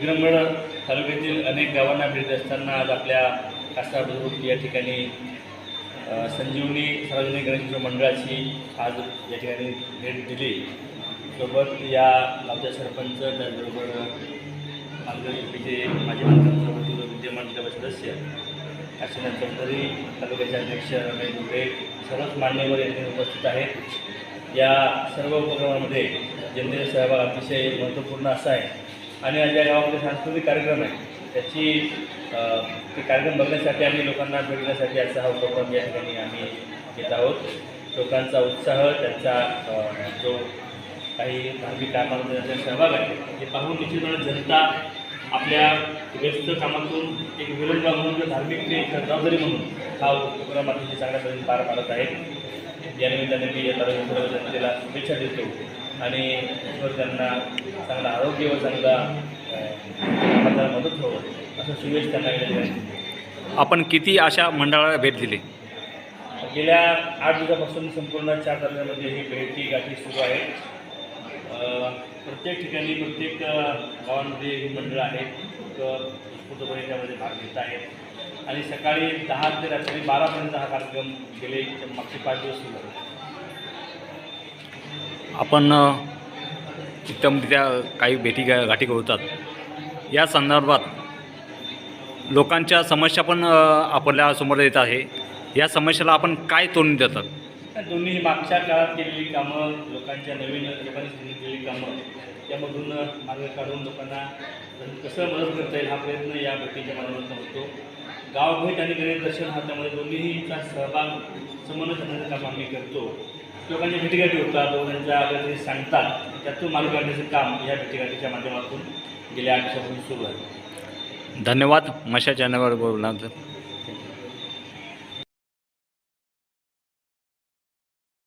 विक्रमगड तालुक्यातील अनेक गावांना भेट असताना आज आपल्या कास्ता बुजुर्ग या ठिकाणी संजीवनी सार्वजनिक गणेश मंडळाची आज या ठिकाणी भेट दिली. सोबत या गावच्या सरपंच त्याचबरोबर मार्गदर्शकीचे माजी पंचायत विद्यमान सदस्य काशीनाथ चौधरी तालुक्याचे अध्यक्ष रमेश दुबे सर्वच मान्यवर या उपस्थित आहेत. या सर्व उपक्रमामध्ये जनतेचा सहभाग अतिशय महत्त्वपूर्ण असा आहे. आणि आज या गावामध्ये सांस्कृतिक कार्यक्रम आहे. त्याची ते कार्यक्रम बघण्यासाठी आणि लोकांना भेटण्यासाठी असा हा उपक्रम या ठिकाणी आम्ही घेत आहोत. लोकांचा उत्साह त्यांचा जो काही धार्मिक कामामध्ये त्यांचा सहभाग आहे हे पाहून निश्चितपणे जनता आपल्या व्यस्त कामातून एक विरंगा म्हणून किंवा धार्मिक ते एक जबाबदारी म्हणून हा उपक्रम अतिशय चांगल्या पद्धतीने पार पाडत आहे. यानिमित्ताने मी या तालुक्यात जनतेला शुभेच्छा देतो. आणि ईश्वर त्यांना चांगलं आरोग्य व चांगला मदत व्हावं असं शुभेच्छा त्यांना आपण किती अशा मंडळाला भेट दिली? गेल्या आठ दिवसापासून संपूर्ण चार तालुक्यामध्ये ही भेटी गाठी सुरू आहे. प्रत्येक ठिकाणी प्रत्येक गावांमध्ये ही मंडळं आहेत उत्स्फूर्तपणे त्यामध्ये भाग घेत आहेत. आणि सकाळी दहा ते रात्री बारापर्यंत हा कार्यक्रम गेले मागचे पाच दिवस सुरू आहे आपण अ, त्या काही भेटी गा गाठी होतात या संदर्भात लोकांच्या समस्या पण आपल्यासमोर येत आहे. या समस्याला आपण काय तोंड देतात? या दोन्ही मागच्या काळात केलेली कामं लोकांच्या नवीन लोकांनी केलेली कामं त्यामधून मार्ग काढून लोकांना कसं मदत करता येईल हा प्रयत्न या भेटीच्या माध्यमातून होतो. गावभेट आणि गणेश दर्शन हा त्यामध्ये दोन्हीचा सहभाग समन्वय करण्याचं काम आम्ही करतो. लोकांच्या भेटीगाठी होतात लोकांच्या आपल्याला सांगतात. त्यातून मार्ग काढण्याचं काम या भेटीगाठीच्या माध्यमातून गेल्या आठ दिवसापासून सुरू आहे. धन्यवाद. मशा चॅनलवर बोलणार